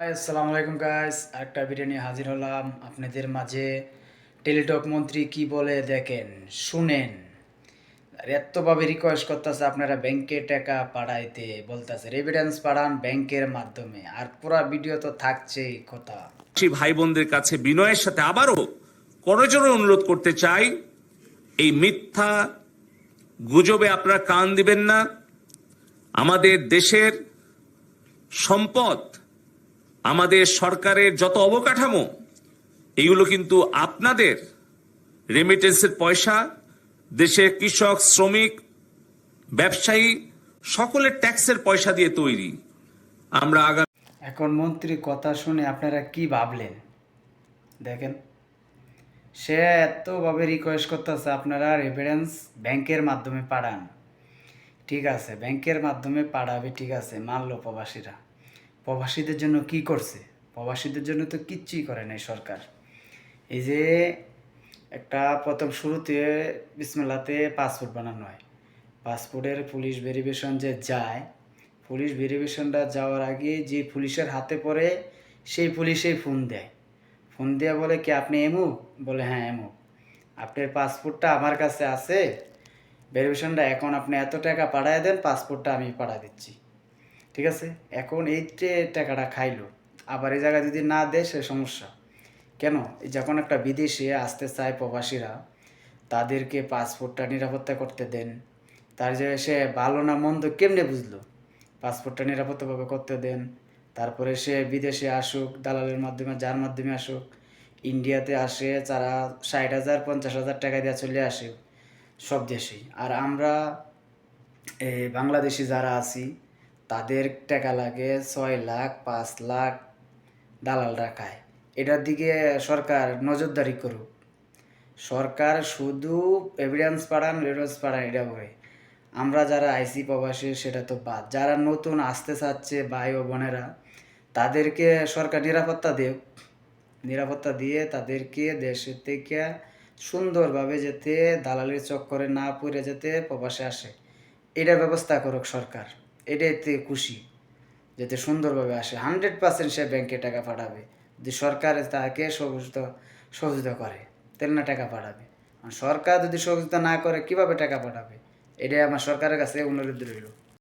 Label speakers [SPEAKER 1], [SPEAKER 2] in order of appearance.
[SPEAKER 1] আসসালামু আলাইকুম গাইস আরেকটা ভিডিও নিয়ে হাজির হলাম। আপনাদের মাঝে টেলিটক মন্ত্রী কি বলে দেখেন? শুনেন। এতভাবে রিকোয়েস্ট করতেছে আপনারা ব্যাংকে টাকা পাঠাইতে বলতেছে রেভিডেন্স পাঠান ব্যাংকের মাধ্যমে। আর পুরা ভিডিও তো থাকছেই, কথা।
[SPEAKER 2] ভাই বোনদের কাছে বিনয়ের সাথে আবারও করজোরে অনুরোধ করতে চাই, এই মিথ্যা গুজবে আপনারা কান দিবেন না। আমাদের দেশের সম্পদ আমাদের সরকারের যত অবকাঠামো, এগুলো কিন্তু আপনাদের রেমিটেন্সের পয়সা দেশের কৃষক, শ্রমিক, ব্যবসায়ী, সকলের ট্যাক্সের পয়সা দিয়ে তৈরি। আমরা আগামী
[SPEAKER 1] এখন মন্ত্রী কথা শুনে আপনারা কি ভাবলেন? দেখেন, সে এতভাবে রিকোয়েস্ট করতেছে আপনারা এভিডেন্স ব্যাংকের মাধ্যমে পাঠান। ঠিক আছে, ব্যাংকের মাধ্যমে পাঠাবে, ঠিক আছে মানলো প্রবাসীরা প্রবাসীদের জন্য কি করছে? প্রবাসীদের জন্য তো কিচ্ছুই করে নাই সরকার। এই যে একটা প্রথম শুরুতে বিসমেলাতে পাসপোর্ট বানানো হয়। পাসপোর্টের পুলিশ ভেরিফিকেশন যে যায়, পুলিশ ভেরিফিকেশনটা যাওয়ার আগে যে পুলিশের হাতে পড়ে, সেই পুলিশেই ফোন দেয়। ফোন দেওয়া বলে কি, আপনি এমুক বলে হ্যাঁ এমুক আপনার পাসপোর্টটা আমার কাছে আছে। ভেরিফিকেশনটা এখন আপনি এত টাকা পাঠায় দেন, পাসপোর্টটা আমি পাঠা দিচ্ছি। ঠিক আছে? এখন এই যে টাকাটা খাইলো, আবার এই জায়গায় যদি না দেয় সে সমস্যা। কেন? যখন একটা বিদেশে আসতে চায় প্রবাসীরা, তাদেরকে পাসপোর্টটা নিরাপত্তা করতে দেন। তার যে সে ভালো না মন্দ কেমনে বুঝলো? পাসপোর্টটা নিরাপত্তাভাবে করতে দেন। তারপরে সে বিদেশে আসুক, দালালের মাধ্যমে, যার মাধ্যমে আসুক, ইন্ডিয়াতে আসে, তারা ষাট হাজার, পঞ্চাশ হাজার টাকা দিয়ে চলে আসে সব দেশেই। আর আমরা বাংলাদেশি যারা আছি তাদের টাকা লাগে ছয় লাখ, পাঁচ লাখ দালালরা খায়। এটার দিকে সরকার নজরদারি করুক। সরকার শুধু এভিডেন্স পাঠান এভিডেন্স পাঠান এটা করে। আমরা যারা আইসি প্রবাসী, সেটা তো বাদ। যারা নতুন আসতে চাচ্ছে, ভাই ও বোনেরা, তাদেরকে সরকার নিরাপত্তা দেব নিরাপত্তা দিয়ে তাদেরকে দেশের থেকে সুন্দরভাবে যেতে দালালির চক্করে না পড়ে যেতে প্রবাসে আসে। এটার ব্যবস্থা করুক সরকার। এটাইতে খুশি যাতে সুন্দরভাবে আসে। হান্ড্রেড পার্সেন্ট সে ব্যাংকে টাকা পাঠাবে। যদি সরকার তাকে সহযোগিতা সহযোগিতা করে তেল না টাকা পাঠাবে। সরকার যদি সহযোগিতা না করে, কীভাবে টাকা পাঠাবে? এটাই আমার সরকারের কাছে অনুরোধ রইল।